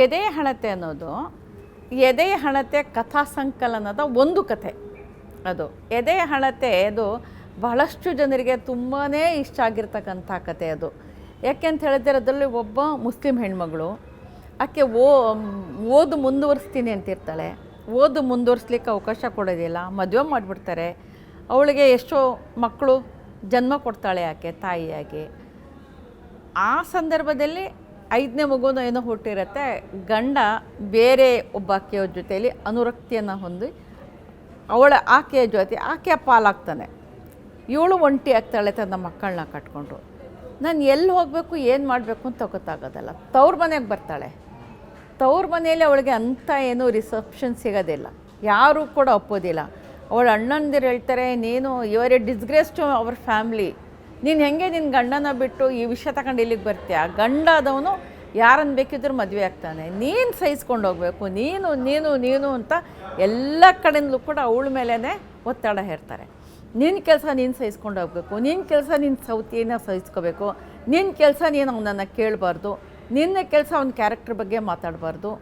ಎದೆ ಹಣತೆ ಅನ್ನೋದು, ಎದೆ ಹಣತೆ ಕಥಾ ಸಂಕಲನದ ಒಂದು ಕಥೆ ಅದು. ಎದೆ ಹಣತೆ ಅದು ಬಹಳಷ್ಟು ಜನರಿಗೆ ತುಂಬಾ ಇಷ್ಟ ಆಗಿರ್ತಕ್ಕಂಥ ಕತೆ ಅದು. ಯಾಕೆ ಅಂತ ಹೇಳಿದ್ರೆ ಅದರಲ್ಲಿ ಒಬ್ಬ ಮುಸ್ಲಿಂ ಹೆಣ್ಮಗಳು, ಆಕೆ ಓ, ಓದು ಮುಂದುವರಿಸ್ತೀನಿ ಅಂತಿರ್ತಾಳೆ. ಓದು ಮುಂದುವರಿಸ್ಲಿಕ್ಕೆ ಅವಕಾಶ ಕೊಡೋದಿಲ್ಲ, ಮದುವೆ ಮಾಡಿಬಿಡ್ತಾರೆ. ಅವಳಿಗೆ ಎಷ್ಟೋ ಮಕ್ಕಳು ಜನ್ಮ ಕೊಡ್ತಾಳೆ ಆಕೆ ತಾಯಿಯಾಗಿ. ಆ ಸಂದರ್ಭದಲ್ಲಿ ಐದನೇ ಮಗುನ ಏನೋ ಹುಟ್ಟಿರುತ್ತೆ. ಗಂಡ ಬೇರೆ ಒಬ್ಬ ಆಕೆಯ ಜೊತೆಯಲ್ಲಿ ಅನುರಕ್ತಿಯನ್ನು ಹೊಂದಿ ಅವಳ ಆಕೆಯ ಜೊತೆ ಆಕೆಯ ಪಾಲಾಗ್ತಾನೆ. ಇವಳು ಒಂಟಿ ಆಗ್ತಾಳೆ ತನ್ನ ಮಕ್ಕಳನ್ನ ಕಟ್ಕೊಂಡು. ನಾನು ಎಲ್ಲಿ ಹೋಗಬೇಕು, ಏನು ಮಾಡಬೇಕು ಅಂತ ಗೊತ್ತಾಗೋದಲ್ಲ. ತವ್ರ ಮನೆಗೆ ಬರ್ತಾಳೆ. ತವ್ರ ಮನೆಯಲ್ಲಿ ಅವಳಿಗೆ ಅಂಥ ಏನೂ ರಿಸೆಪ್ಷನ್ ಸಿಗೋದಿಲ್ಲ. ಯಾರೂ ಕೂಡ ಒಪ್ಪೋದಿಲ್ಲ. ಅವಳ ಅಣ್ಣಂದಿರು ಹೇಳ್ತಾರೆ, ನೀನು ಇವರೇ ಡಿಸ್ಗ್ರೇಸ್ ಟು ಅವರ್ ಫ್ಯಾಮ್ಲಿ ನೀನು ಹೆಂಗೆ ನಿನ್ನ ಗಂಡನ ಬಿಟ್ಟು ಈ ವಿಷಯ ತಗೊಂಡು ಇಲ್ಲಿಗೆ ಬರ್ತೀಯ? ಗಂಡ ಆದವನು ಯಾರನ್ನು ಬೇಕಿದ್ರೂ ಮದುವೆ ಆಗ್ತಾನೆ. ನೀನು ಸಹಿಸ್ಕೊಂಡು ಹೋಗಬೇಕು. ನೀನು ನೀನು ನೀನು ಅಂತ ಎಲ್ಲ ಕಡೆಯಿಂದಲೂ ಕೂಡ ಅವಳ ಮೇಲೇ ಒತ್ತಡ ಹೇರ್ತಾರೆ. ನಿನ್ನ ಕೆಲಸ ನೀನು ಸಹಿಸ್ಕೊಂಡು ಹೋಗಬೇಕು. ನಿನ್ನ ಕೆಲಸ ನಿನ್ನ ಸೌತಿಯನ್ನು ಸಹಿಸ್ಕೋಬೇಕು. ನಿನ್ನ ಕೆಲಸ ನೀನು ಅವನನ್ನು ಕೇಳಬಾರ್ದು. ನಿನ್ನ ಕೆಲಸ ಅವನ ಕ್ಯಾರೆಕ್ಟರ್ ಬಗ್ಗೆ ಮಾತಾಡಬಾರ್ದು.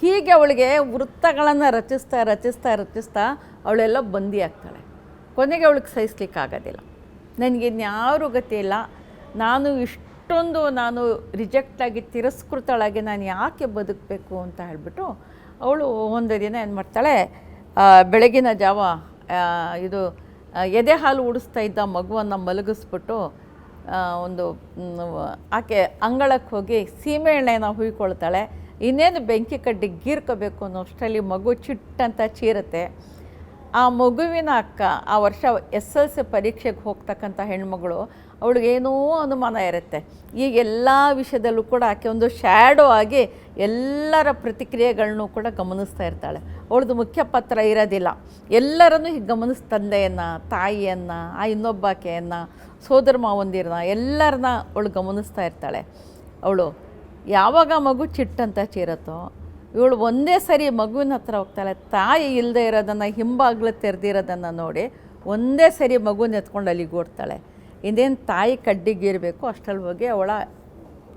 ಹೀಗೆ ಅವಳಿಗೆ ವೃತ್ತಗಳನ್ನು ರಚಿಸ್ತಾ ರಚಿಸ್ತಾ ರಚಿಸ್ತಾ ಅವಳೆಲ್ಲ ಬಂದಿ ಆಗ್ತಾಳೆ. ಕೊನೆಗೆ ಅವಳಿಗೆ ಸಹಿಸ್ಲಿಕ್ಕಾಗೋದಿಲ್ಲ. ನನಗೆ ಗತಿ ಇಲ್ಲ. ನಾನು ಇಷ್ಟೊಂದು ನಾನು ರಿಜೆಕ್ಟ್ ಆಗಿ ತಿರಸ್ಕೃತಳಾಗಿ ನಾನು ಯಾಕೆ ಬದುಕಬೇಕು ಅಂತ ಹೇಳಿಬಿಟ್ಟು ಅವಳು ಒಂದು ದಿನ ಏನು ಮಾಡ್ತಾಳೆ ಬೆಳಗಿನ ಜಾವ ಇದು ಎದೆ ಹಾಲು ಉಡಿಸ್ತಾ ಇದ್ದ ಮಗುವನ್ನು ಮಲಗಿಸ್ಬಿಟ್ಟು ಒಂದು ಆಕೆ ಅಂಗಳಕ್ಕೆ ಹೋಗಿ ಸೀಮೆ ಎಣ್ಣೆನ ಹುಯ್ಕೊಳ್ತಾಳೆ. ಇನ್ನೇನು ಬೆಂಕಿ ಕಡ್ಡಿ ಗೀರ್ಕೋಬೇಕು ಅನ್ನೋ ಅಷ್ಟರಲ್ಲಿ ಮಗು ಚಿಟ್ಟಂತ ಚೀರುತ್ತೆ. ಆ ಮಗುವಿನ ಅಕ್ಕ ಆ ವರ್ಷ ಎಸ್ ಎಲ್ ಸಿ ಪರೀಕ್ಷೆಗೆ ಹೋಗ್ತಕ್ಕಂಥ ಹೆಣ್ಮಗಳು ಅವಳಿಗೇನೋ ಅನುಮಾನ ಇರುತ್ತೆ. ಈಗ ಎಲ್ಲ ವಿಷಯದಲ್ಲೂ ಕೂಡ ಆಕೆ ಒಂದು ಶ್ಯಾಡೋ ಆಗಿ ಎಲ್ಲರ ಪ್ರತಿಕ್ರಿಯೆಗಳನ್ನೂ ಕೂಡ ಗಮನಿಸ್ತಾ ಇರ್ತಾಳೆ. ಅವಳದು ಮುಖ್ಯ ಪಾತ್ರ ಇರೋದಿಲ್ಲ. ಎಲ್ಲರನ್ನು ಹೀಗೆ ಗಮನಿಸ್, ತಂದೆಯನ್ನು, ತಾಯಿಯನ್ನು, ಆ ಇನ್ನೊಬ್ಬಾಕೆಯನ್ನು ಸೋದರ ಮಾವಂದಿರನ್ನ ಎಲ್ಲರನ್ನ ಅವಳು ಗಮನಿಸ್ತಾ ಇರ್ತಾಳೆ. ಅವಳು ಯಾವಾಗ ಮಗು ಚಿಟ್ಟಂತ ಚೀರತ್ತೋ ಇವಳು ಒಂದೇ ಸರಿ ಮಗುವಿನ ಹತ್ರ ಹೋಗ್ತಾಳೆ, ತಾಯಿ ಇಲ್ಲದೆ ಇರೋದನ್ನು, ಹಿಂಬಾಗ್ಲು ತೆರೆದಿರೋದನ್ನು ನೋಡಿ ಒಂದೇ ಸರಿ ಮಗುನ ಎತ್ಕೊಂಡು ಅಲ್ಲಿಗೆ ಓಡ್ತಾಳೆ. ಇನ್ನೇನು ತಾಯಿ ಕಡ್ಡಿಗಿರಬೇಕು ಅಷ್ಟರಲ್ಲಿ ಹೋಗಿ ಅವಳ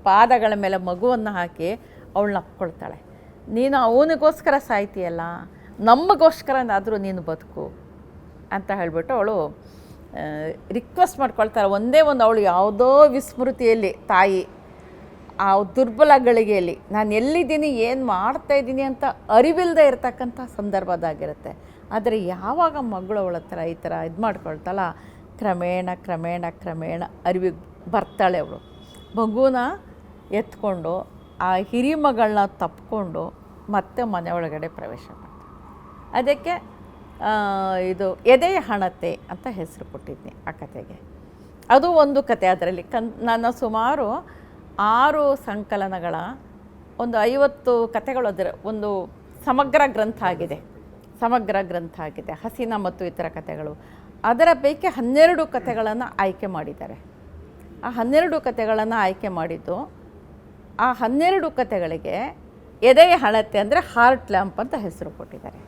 ಪಾದಗಳ ಮೇಲೆ ಮಗುವನ್ನು ಹಾಕಿ ಅವಳನ್ನ ಅಪ್ಕೊಳ್ತಾಳೆ. ನೀನು ಅವನಿಗೋಸ್ಕರ ಸಾಯ್ತೀಯಲ್ಲ ನಮಗೋಸ್ಕರನಾದರೂ ನೀನು ಬದುಕು ಅಂತ ಹೇಳಿಬಿಟ್ಟು ಅವಳು ರಿಕ್ವೆಸ್ಟ್ ಮಾಡ್ಕೊಳ್ತಾಳೆ. ಒಂದೇ ಒಂದು ಅವಳು ಯಾವುದೋ ವಿಸ್ಮೃತಿಯಲ್ಲಿ ತಾಯಿ ಆ ದುರ್ಬಲ ಗಳಿಗೆಯಲ್ಲಿ ನಾನು ಎಲ್ಲಿದ್ದೀನಿ, ಏನು ಮಾಡ್ತಾ ಇದ್ದೀನಿ ಅಂತ ಅರಿವಿಲ್ಲದೆ ಇರತಕ್ಕಂಥ ಸಂದರ್ಭದಾಗಿರುತ್ತೆ. ಆದರೆ ಯಾವಾಗ ಮಗಳು ಅವಳ ಹತ್ರ ಈ ಥರ ಇದು ಮಾಡ್ಕೊಳ್ತಾಳ? ಕ್ರಮೇಣ ಕ್ರಮೇಣ ಕ್ರಮೇಣ ಅರಿವಿಗೆ ಬರ್ತಾಳೆ ಅವಳು. ಮಗುನ ಎತ್ಕೊಂಡು, ಆ ಹಿರಿಮಗಳನ್ನ ತಪ್ಪಿಕೊಂಡು ಮತ್ತೆ ಮನೆ ಒಳಗಡೆ ಪ್ರವೇಶ ಮಾಡ್ತಾಳೆ. ಅದಕ್ಕೆ ಇದು ಎದೆಯ ಹಣತೆ ಅಂತ ಹೆಸರು ಕೊಟ್ಟಿದ್ದೀನಿ ಆ ಕತೆಗೆ. ಅದು ಒಂದು ಕತೆ. ಅದರಲ್ಲಿ ಕನ್ ನಾನು ಸುಮಾರು ಆರು ಸಂಕಲನಗಳ ಒಂದು ಐವತ್ತು ಕಥೆಗಳು ಅದರ ಒಂದು ಸಮಗ್ರ ಗ್ರಂಥ ಆಗಿದೆ. ಸಮಗ್ರ ಗ್ರಂಥ ಆಗಿದೆ. ಹಸಿನ ಮತ್ತು ಇತರ ಕಥೆಗಳು. ಅದರ ಪೈಕಿ ಹನ್ನೆರಡು ಕಥೆಗಳನ್ನು ಆಯ್ಕೆ ಮಾಡಿದ್ದಾರೆ. ಆ ಹನ್ನೆರಡು ಕಥೆಗಳನ್ನು ಆಯ್ಕೆ ಮಾಡಿದ್ದು ಆ ಹನ್ನೆರಡು ಕಥೆಗಳಿಗೆ ಎದೆಯ ಹಣತೆ ಅಂದರೆ ಹಾರ್ಟ್ ಲ್ಯಾಂಪ್ ಅಂತ ಹೆಸರು ಕೊಟ್ಟಿದ್ದಾರೆ.